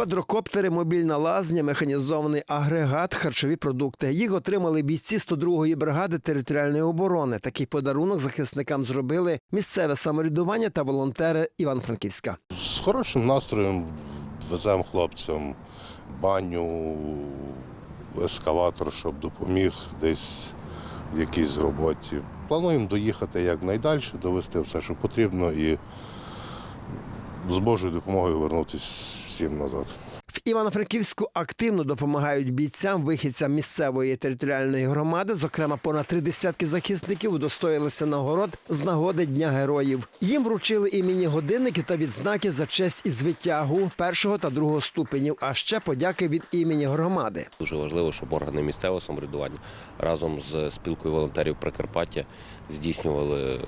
квадрокоптери, мобільна лазня, механізований агрегат, харчові продукти. Їх отримали бійці 102-ї бригади територіальної оборони. Такий подарунок захисникам зробили місцеве самоврядування та волонтери Івано-Франківська. З хорошим настроєм веземо хлопцям баню, ескаватор, щоб допоміг десь в якійсь роботі. Плануємо доїхати якнайдальше, довести все, що потрібно, і з Божою допомогою вернутися всім назад. В Івано-Франківську активно допомагають бійцям, вихідцям місцевої територіальної громади. Зокрема, понад три десятки захисників удостоїлися нагород з нагоди Дня героїв. Їм вручили імені годинники та відзнаки за честь і звитягу першого та другого ступенів, а ще подяки від імені громади. Дуже важливо, щоб органи місцевого самоврядування разом з спілкою волонтерів Прикарпаття здійснювали е,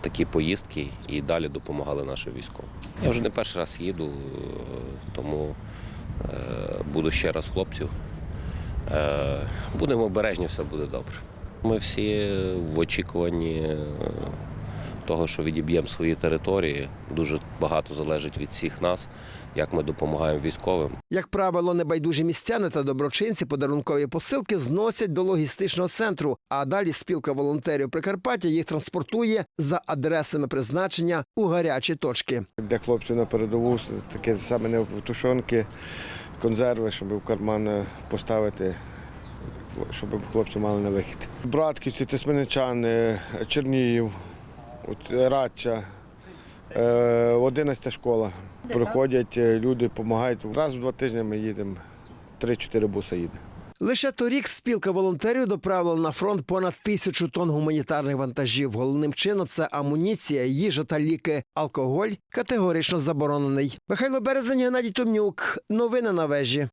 такі поїздки і далі допомагали нашим військовим. Я вже не перший раз їду, тому е, буду ще раз хлопців. Е, Будемо обережні, все буде добре. Ми всі в очікуванні е, того, що відіб'ємо свої території. Дуже багато залежить від всіх нас, як ми допомагаємо військовим. Як правило, небайдужі містяни та доброчинці подарункові посилки зносять до логістичного центру, а далі спілка волонтерів Прикарпаття їх транспортує за адресами призначення у гарячі точки. Для хлопців на передову таке саме не тушонки, консерви, щоб в карман е, поставити, щоб хлопці мали на вихід. Братківці, Тисменичани, Чернігів, от, Радча, е, 11 школа. Приходять е, люди, допомагають. Раз в два тижні ми їдемо, 3-4 буса їде. Лише торік спілка волонтерів доправила на фронт понад тисячу тонн гуманітарних вантажів. Головним чином це амуніція, їжа та ліки. Алкоголь категорично заборонений. Михайло Березень, Геннадій Томнюк. Новини на вежі.